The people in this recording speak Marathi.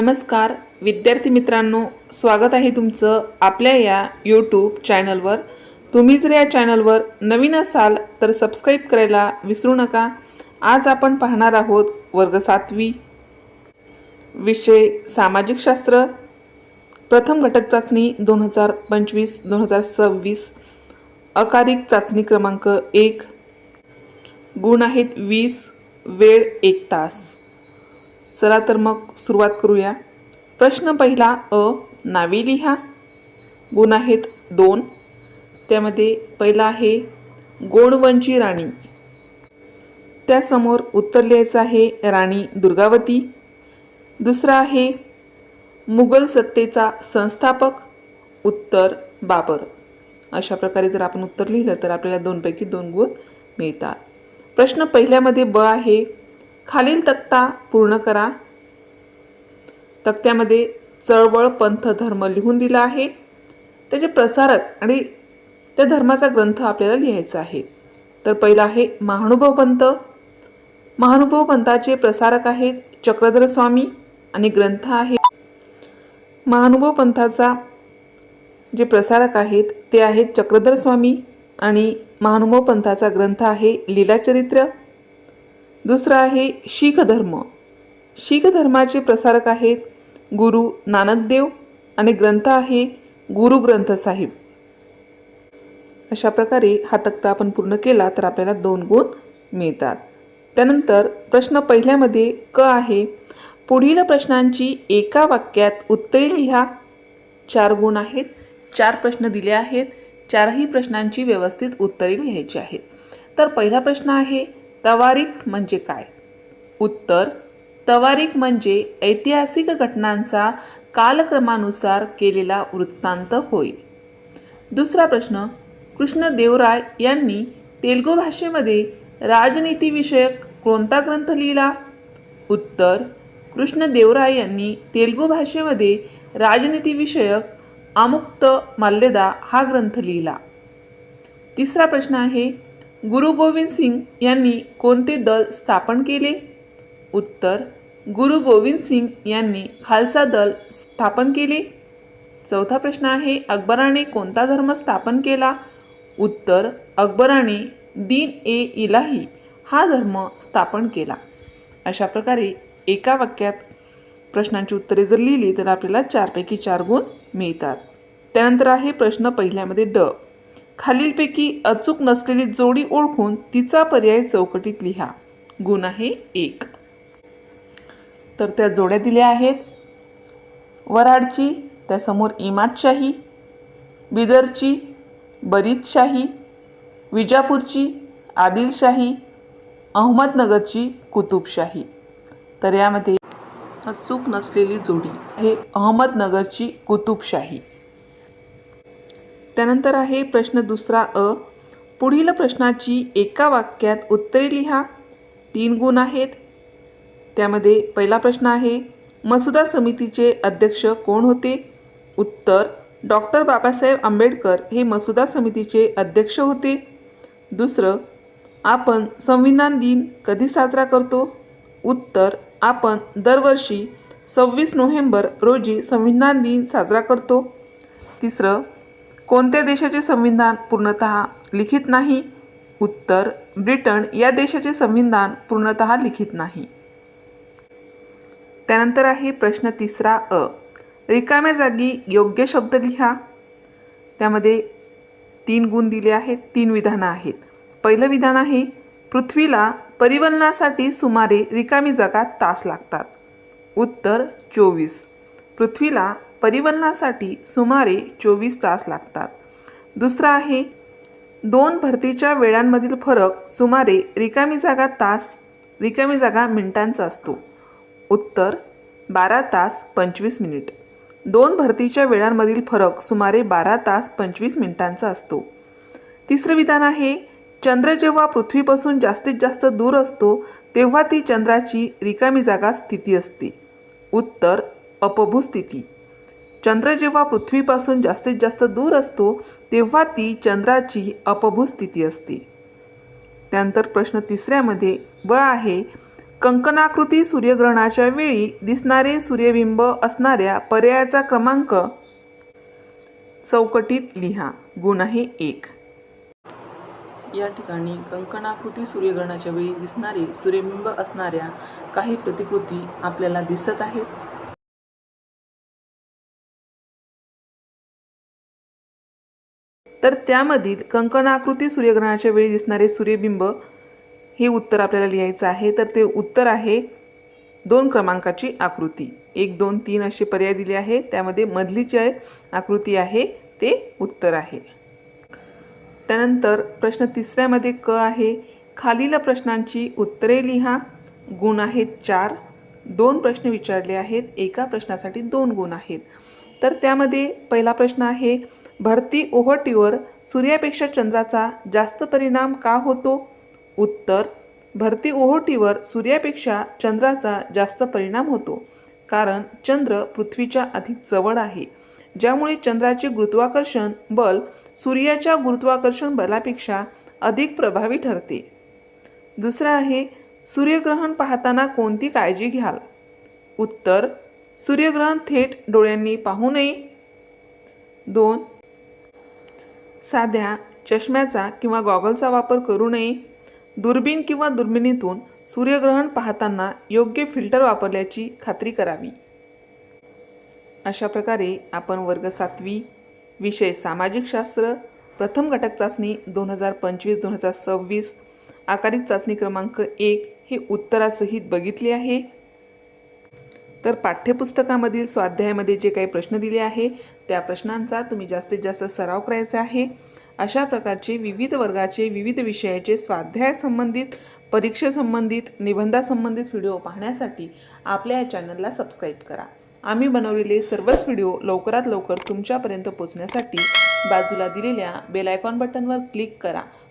नमस्कार. विद्यार्थी मित्रांनो स्वागत आहे तुमचं आपल्या या यूट्यूब चॅनलवर तुम्ही जर या चॅनलवर नवीन असाल तर सबस्क्राईब करायला विसरू नका. आज आपण पाहणार आहोत वर्ग सातवी विषय सामाजिक शास्त्र. प्रथम घटक चाचणी दोन हजार पंचवीस दोन हजार सव्वीस. अकारिक चाचणी क्रमांक एक. गुण आहेत वीस वेळ एक तास. चला तर मग सुरुवात करूया. प्रश्न पहिला अ नावे लिहा. गुण आहेत दोन. त्यामध्ये पहिला आहे गोणवंची राणी. त्यासमोर उत्तर लिहायचं आहे राणी दुर्गावती. दुसरा आहे मुघल सत्तेचा संस्थापक. उत्तर बाबर. अशा प्रकारे जर आपण उत्तर लिहिलं तर आपल्याला दोनपैकी दोन गुण मिळतात. प्रश्न पहिल्यामध्ये ब आहे खालील तक्ता पूर्ण करा. तक्त्यामध्ये चळवळ पंथ धर्म लिहून दिला आहे. त्याचे प्रसारक आणि त्या धर्माचा ग्रंथ आपल्याला लिहायचा आहे. तर पहिला आहे महानुभव पंत महानुभव पंथाचे प्रसारक आहेत चक्रधर स्वामी आणि ग्रंथ आहे महानुभव पंथाचा जे प्रसारक आहेत ते आहेत चक्रधर स्वामी आणि महानुभव पंथाचा ग्रंथ आहे लीलाचरित्र. दुसरा आहे शीख धर्म शीख धर्माचे प्रसारक आहेत गुरु नानकदेव आणि ग्रंथ आहे गुरु ग्रंथ साहिब. अशा प्रकारे हा तक्ता आपण पूर्ण केला तर आपल्याला दोन गुण मिळतात. त्यानंतर प्रश्न पहिल्यामध्ये क आहे पुढील प्रश्नांची एका वाक्यात उत्तरे लिहा. चार गुण आहेत चार प्रश्न दिले आहेत चारही प्रश्नांची व्यवस्थित उत्तरे लिहायची आहेत. तर पहिला प्रश्न आहे तवारीख म्हणजे काय? उत्तर तवारीख म्हणजे ऐतिहासिक घटनांचा कालक्रमानुसार केलेला वृत्तांत होय. दुसरा प्रश्न कृष्णदेवराय यांनी तेलगू भाषेमध्ये राजनीतीविषयक कोणता ग्रंथ लिहिला? उत्तर कृष्णदेवराय यांनी तेलगू भाषेमध्ये राजनीतीविषयक अमुक्त माल्यदा हा ग्रंथ लिहिला. तिसरा प्रश्न आहे गुरु गोविंद सिंग यांनी कोणते दल स्थापन केले? उत्तर गुरु गोविंद सिंग यांनी खालसा दल स्थापन केले. चौथा प्रश्न आहे अकबराने कोणता धर्म स्थापन केला? उत्तर अकबराने दीन ए इलाही हा धर्म स्थापन केला. अशा प्रकारे एका वाक्यात प्रश्नांची उत्तरे जर लिहिली तर आपल्याला चारपैकी चार गुण मिळतात. त्यानंतर आहे प्रश्न पहिल्यामध्ये ड. खालीलपैकी अचूक नसलेली जोडी ओळखून तिचा पर्याय चौकटीत लिहा. गुण आहे एक. तर त्या जोड्या दिल्या आहेत. वराडची त्यासमोर इमादशाही बिदरची बरीदशाही विजापूरची आदिलशाही अहमदनगरची कुतुबशाही. तर यामध्ये अचूक नसलेली जोडी हे अहमदनगरची कुतुबशाही. त्यानंतर आहे प्रश्न दुसरा अ. पुढील प्रश्नाची एका वाक्यात उत्तरे लिहा. तीन गुण आहेत. त्यामध्ये पहिला प्रश्न आहे मसुदा समितीचे अध्यक्ष कोण होते? उत्तर डॉक्टर बाबासाहेब आंबेडकर हे मसुदा समितीचे अध्यक्ष होते. दुसरं आपण संविधान दिन कधी साजरा करतो? उत्तर आपण दरवर्षी सव्वीस नोव्हेंबर रोजी संविधान दिन साजरा करतो. तिसरं कोणत्या देशाचे संविधान पूर्णतः लिखित नाही? उत्तर ब्रिटन या देशाचे संविधान पूर्णतः लिखित नाही. त्यानंतर आहे प्रश्न तिसरा अ. रिकाम्या जागी योग्य शब्द लिहा. त्यामध्ये तीन गुण दिले आहेत तीन विधानं आहेत. पहिलं विधान आहे पृथ्वीला परिवलनासाठी सुमारे रिकामी जागा तास लागतात. उत्तर चोवीस. पृथ्वीला परिवहनासाठी सुमारे चोवीस तास लागतात. दुसरा आहे दोन भरतीच्या वेळांमधील फरक सुमारे रिकामी जागा तास रिकामी जागा मिनिटांचा असतो. उत्तर बारा तास पंचवीस मिनिट. दोन भरतीच्या वेळांमधील फरक सुमारे बारा तास पंचवीस मिनिटांचा असतो. तिसरं विधान आहे चंद्र जेव्हा पृथ्वीपासून जास्तीत जास्त दूर असतो तेव्हा ती चंद्राची रिकामी जागा स्थिती असते. उत्तर अपभू स्थिती. चंद्र जेव्हा पृथ्वीपासून जास्तीत जास्त दूर असतो तेव्हा ती चंद्राची अपभू स्थिती असते. त्यानंतर प्रश्न तिसऱ्यामध्ये व आहे कंकणाकृती सूर्यग्रहणाच्या वेळी दिसणारे सूर्यबिंब असणाऱ्या पर्यायाचा क्रमांक चौकटीत लिहा. गुण आहे एक. या ठिकाणी कंकणाकृती सूर्यग्रहणाच्या वेळी दिसणारे सूर्यबिंब असणाऱ्या काही प्रतिकृती आपल्याला दिसत आहेत. तर त्यामधील कंकणाकृती सूर्यग्रहणाच्या वेळी दिसणारे सूर्यबिंब हे उत्तर आपल्याला लिहायचं आहे. तर ते उत्तर आहे दोन क्रमांकाची आकृती. एक दोन तीन असे पर्याय दिले आहे त्यामध्ये मधली जी आकृती आहे ते उत्तर आहे. त्यानंतर प्रश्न तिसऱ्यामध्ये क आहे. खालील प्रश्नांची उत्तरे लिहा. गुण आहेत चार. दोन प्रश्न विचारले आहेत. एका प्रश्नासाठी दोन गुण आहेत. तर त्यामध्ये पहिला प्रश्न आहे भरती ओहोटीवर सूर्यापेक्षा चंद्राचा जास्त परिणाम का होतो? उत्तर भरती ओहोटीवर सूर्यापेक्षा चंद्राचा जास्त परिणाम होतो कारण चंद्र पृथ्वीच्या अधिक जवळ आहे ज्यामुळे चंद्राचे गुरुत्वाकर्षण बल सूर्याच्या गुरुत्वाकर्षण बलापेक्षा अधिक प्रभावी ठरते. दुसरं आहे सूर्यग्रहण पाहताना कोणती काळजी घ्याल? उत्तर सूर्यग्रहण थेट डोळ्यांनी पाहू नये. दोन साध्या चष्म्याचा किंवा गॉगलचा वापर करू नये. दुर्बीण किंवा दुर्बिणीतून सूर्यग्रहण पाहताना योग्य फिल्टर वापरल्याची खात्री करावी. अशा प्रकारे आपण वर्ग सातवी विषय सामाजिक शास्त्र प्रथम घटक चाचणी दोन हजार पंचवीस दोन हजार सव्वीस आकारिक चाचणी क्रमांक एक हे उत्तरासहित बघितले आहे. तर पाठ्यपुस्तकामधील स्वाध्यायामध्ये जे काही प्रश्न दिले आहे त्या प्रश्नांचा तुम्ही जास्तीत जास्त सराव करायचा आहे. अशा प्रकारचे विविध वर्गाचे विविध विषयाचे स्वाध्याय संबंधित परीक्षेसंबंधित निबंधासंबंधित व्हिडिओ पाहण्यासाठी आपल्या या चॅनलला सबस्क्राईब करा. आम्ही बनवलेले सर्वच व्हिडिओ लवकरात लवकर तुमच्यापर्यंत पोचण्यासाठी बाजूला दिलेल्या बेल आयकॉन बटनवर क्लिक करा.